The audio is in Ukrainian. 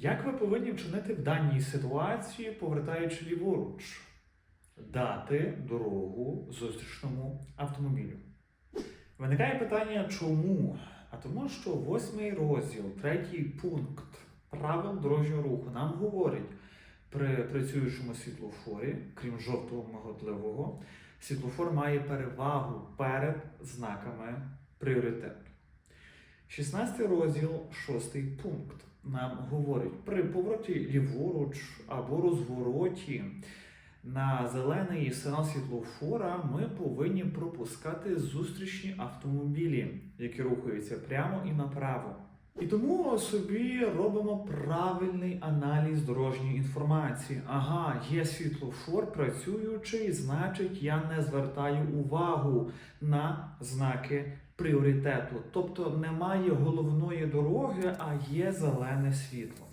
Як ви повинні вчинити в даній ситуації, повертаючи ліворуч? Дати дорогу зустрічному автомобілю. Виникає питання, чому? А тому, що восьмий розділ, третій пункт правил дорожнього руху нам говорить при працюючому світлофорі, крім жовтого миготливого, світлофор має перевагу перед знаками пріоритету. 16 розділ, 6 пункт нам говорить при повороті ліворуч або розвороті на зелений сигнал світлофора ми повинні пропускати зустрічні автомобілі, які рухаються прямо і направо. І тому собі робимо правильний аналіз дорожньої інформації. Ага, є світлофор працюючий, значить я не звертаю увагу на знаки пріоритету. Тобто немає головної дороги, а є зелене світло.